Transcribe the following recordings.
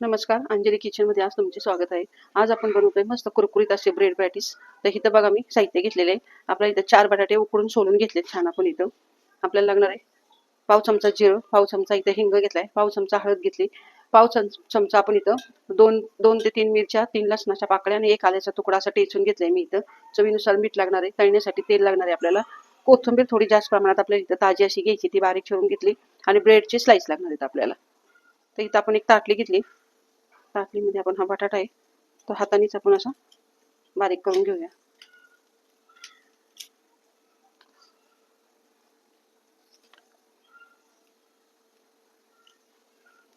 नमस्कार अंजली किचनमध्ये आज तुमचे स्वागत आहे. आज आपण बनवतोय मस्त कुरकुरीत असे ब्रेड पॅटीस तर इथं बघा मी साहित्य घेतलेले आहे. आपल्या इथं चार बटाटे उकडून सोलून घेतले छान आपण इथं. आपल्याला लागणार आहे पाव चमचा जिरं पाव चमचा इथं हिंग घेतलाय पाव चमचा हळद घेतली. पाव चमचा आपण इथं दोन दोन ते तीन मिरच्या तीन लसणाच्या पाकळ्या आणि एक आल्याचा तुकडा असा टेचून घेतलाय मी इथं. चवीनुसार मीठ लागणार आहे तळण्यासाठी तेल लागणार आहे आपल्याला. कोथिंबीर थोडी जास्त प्रमाणात आपल्याला इथं ताजी अशी घ्यायची ती बारीक चिरून घेतली आणि ब्रेडची स्लाइस लागणार आहेत आपल्याला. तर इथं आपण एक ताटली घेतली. ताटलीमध्ये आपण हा बटाटा आहे. तो हातानेच आपण असा बारीक करून घेऊया.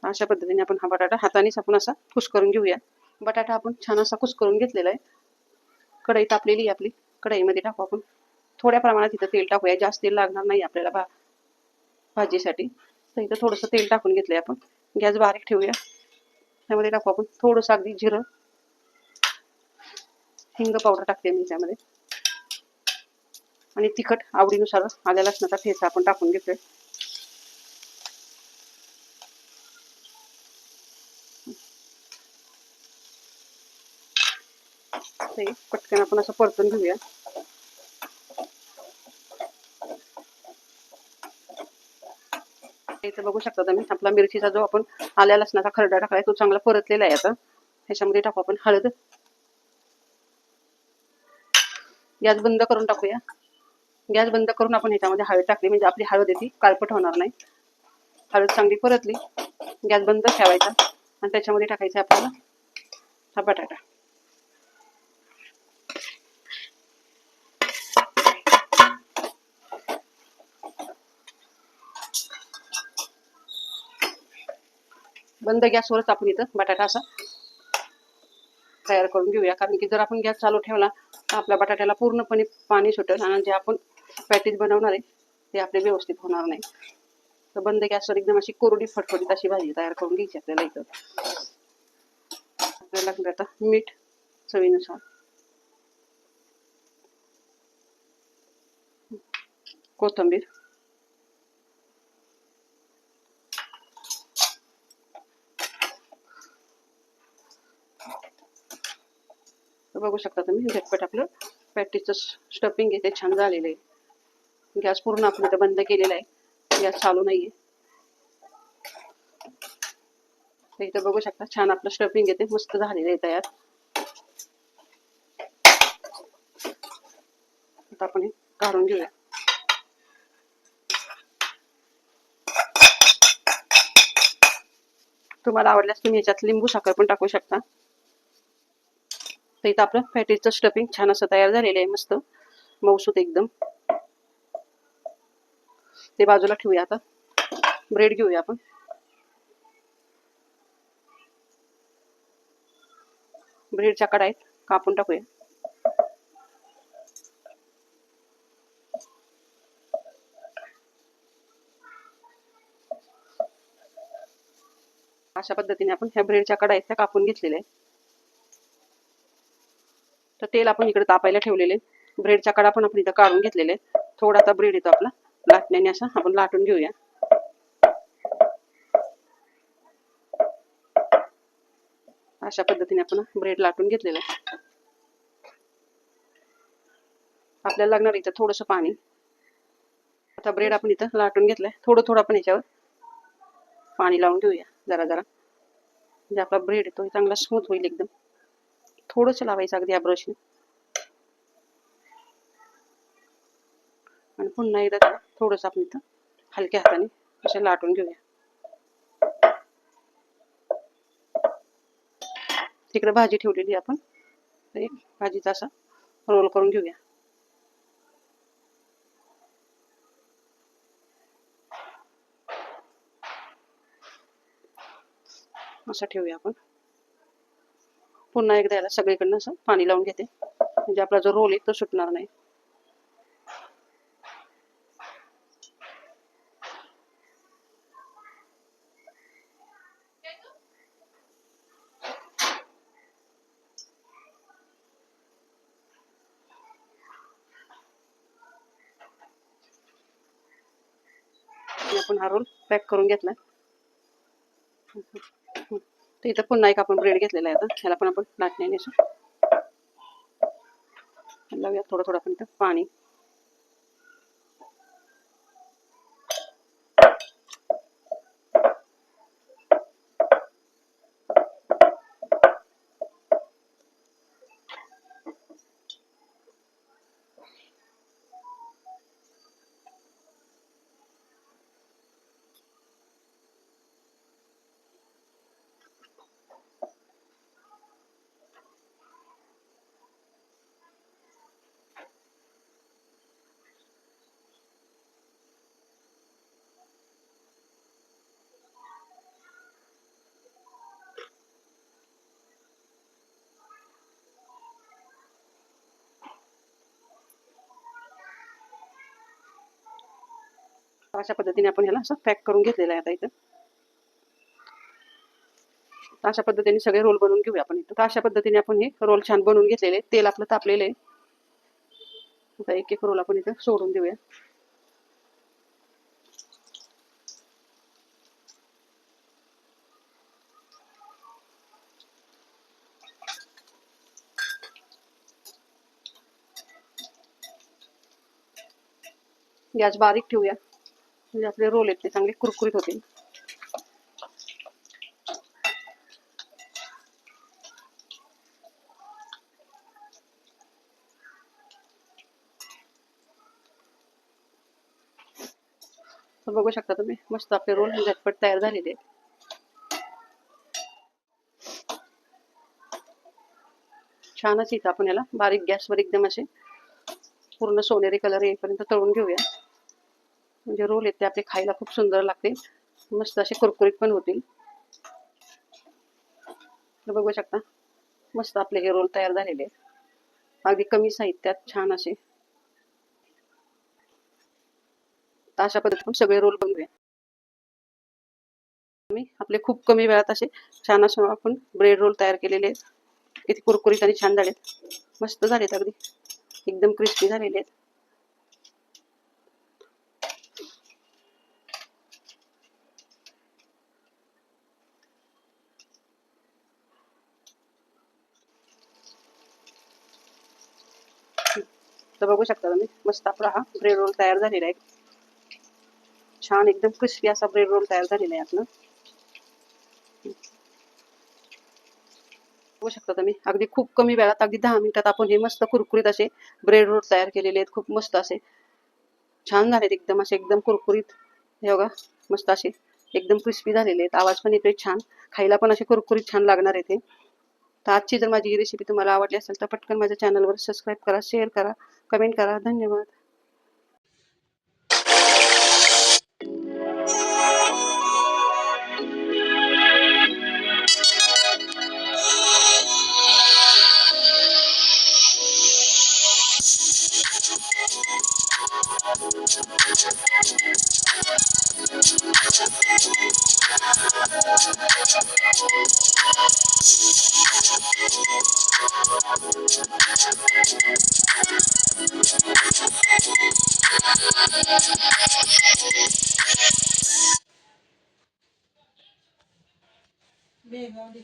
अशा पद्धतीने आपण हा बटाटा हातानेच आपण असा कुस करून घेऊया. बटाटा आपण छान असा कुस करून घेतलेला आहे. कढई तापलेली आहे आपली. कढईमध्ये टाकू आपण. थोड्या प्रमाणात इथं तेल टाकूया. जास्त तेल लागणार नाही आपल्याला भा भाजीसाठी. तर इथं थोडंसं तेल टाकून घेतलंय आपण. गॅस बारीक ठेवूया. त्यामध्ये टाकू आपण थोडंसं अगदी जिरं. हिंग पावडर टाकते मी त्यामध्ये. आणि तिखट आवडीनुसार आल्या लसणाचा ठेचा आपण टाकून घेतोय. ते पटकन आपण असं परतून घेऊया. इथे बघू शकता तुम्ही आपला मिरचीचा जो आपण आल्या लसणाचा खरडा टाकलाय तो चांगला परतलेला आहे आता. ह्याच्यामध्ये टाकू आपण हळद. गॅस बंद करून टाकूया. गॅस बंद करून आपण ह्याच्यामध्ये हळद टाकली म्हणजे आपली हळद येते काळपट होणार नाही. हळद चांगली परतली. गॅस बंद ठेवायचा. आणि त्याच्यामध्ये टाकायचा आपल्याला हा बटाटा. बंद गॅसवरच आपण इथं बटाटा असा तयार करून घेऊया. कारण की जर आपण गॅस चालू ठेवला तर आपल्या बटाट्याला पूर्णपणे पाणी सुटेल आणि जे आपण पॅटीज बनवणार आहे ते आपले व्यवस्थित होणार नाही. तर बंद गॅसवर एकदम अशी कोरडी फटफटीत अशी भाजी तयार करून घ्यायची आपल्याला इथं. आपल्याला लागलं आता मीठ चवीनुसार. कोथिंबीर. तर बघू शकता तुम्ही. झटपट आपलं पॅटीचं स्टफिंग आहे. ते छान झालेलं आहे. गॅस पूर्ण आपण इथं बंद केलेला आहे. गॅस चालू नाहीये. आहे इथं बघू शकता छान आपलं स्टफिंग येते मस्त झालेलं आहे तयार. आता आपण हे काढून घेऊया. तुम्हाला आवडल्यास तुम्ही याच्यात लिंबू साखर पण टाकू शकता. तर इथं आपलं पॅटीजचं स्टफिंग छान असं तयार झालेलं आहे मस्त. मऊसूत एकदम. ते बाजूला ठेवूया आता. ब्रेड घेऊया आपण. ब्रेडच्या कडाईत कापून टाकूया. अशा पद्धतीने आपण ह्या ब्रेडच्या कडाईत त्या कापून घेतलेल्या आहेत. तर तेल आपण इकडे तापायला ठेवलेले ब्रेडचा कडा पण आपण इथं काढून घेतलेले थोडा आता ब्रेड येतो आपला. लाटण्याने असा आपण लाटून घेऊया. अशा पद्धतीने आपण ब्रेड लाटून घेतलेला आपल्याला लागणार इथं थोडस पाणी. आता ब्रेड आपण इथं लाटून घेतलाय. थोडं थोडं आपण याच्यावर पाणी लावून घेऊया. जरा जरा. म्हणजे आपला ब्रेड येतो चांगला स्मूथ होईल एकदम. थोडंसं लावायचं अगदी या ब्रशने आणि पुन्हा एकदा त्याला थोडंसं आपण इथं हलक्या हाताने असे लाटून भाजी ठेवलेली आपण. एक भाजीचा रोल करून घेऊया. पुन्हा एकदा याला सगळीकडनं असं पाणी लावून घेते. म्हणजे आपला जो रोल आहे तो सुटणार नाही. आपण हा रोल पॅक करून घेतला. तर इथं पुन्हा एक आपण ब्रेड घेतलेला आहे आता. ह्याला पण आपण लाटण्याने असं लावूया थोडं थोडं आपण इथं पाणी. अशा पद्धतीने आपण ह्याला असं पॅक करून घेतलेलं आहे आता इथं. तर अशा पद्धतीने सगळे रोल बनवून घेऊया आपण इथं. तर अशा पद्धतीने आपण हे रोल छान बनवून घेतलेले तेल आपलं तापलेलं आहे. आता एक एक रोल आपण इथं सोडून देऊया. गॅस बारीक ठेवूया. म्हणजे आपले रोल ते चांगले कुरकुरीत तर बघू शकता तुम्ही, मस्त आपले रोल झटपट तयार झालेले आहेत. छानच इथं आपण याला. बारीक गॅसवर एकदम असे पूर्ण सोनेरी कलर येईपर्यंत तळून घेऊया. म्हणजे रोल येते आपले खायला खूप सुंदर लागते. मस्त असे कुरकुरीत पण होतील. बघू शकता. मस्त आपले हे रोल तयार झालेले आहेत. अगदी कमी साहित्यात छान असे. अशा पद्धतीने सगळे रोल बनवूया. मी आपले खूप कमी वेळात असे छान असं आपण ब्रेड रोल तयार केलेले आहेत. किती कुरकुरीत आणि छान झालेत. मस्त झालेत अगदी. एकदम क्रिस्पी झालेले आहेत. तर बघू शकता तुम्ही मस्त आपला हा ब्रेड रोल तयार झालेला आहे. छान एकदम क्रिस्पी असा ब्रेड रोल तयार झालेला आहे आपलं. बघू शकता तुम्ही अगदी खूप कमी वेळात अगदी दहा मिनिटात आपण हे मस्त कुरकुरीत असे ब्रेड रोल तयार केलेले आहेत. खूप मस्त असे छान झालेत एकदम असे एकदम कुरकुरीत हे बघा मस्त असे एकदम क्रिस्पी झालेले आहेत. आवाज पण येतोय छान खायला पण असे कुरकुरीत छान लागणार आहे ते तर आजची जर माझी ही रेसिपी तुम्हाला आवडली असेल तर पटकन माझ्या चॅनलवर सबस्क्राईब करा शेअर करा कमेंट करा धन्यवाद Thank you. Beh, non di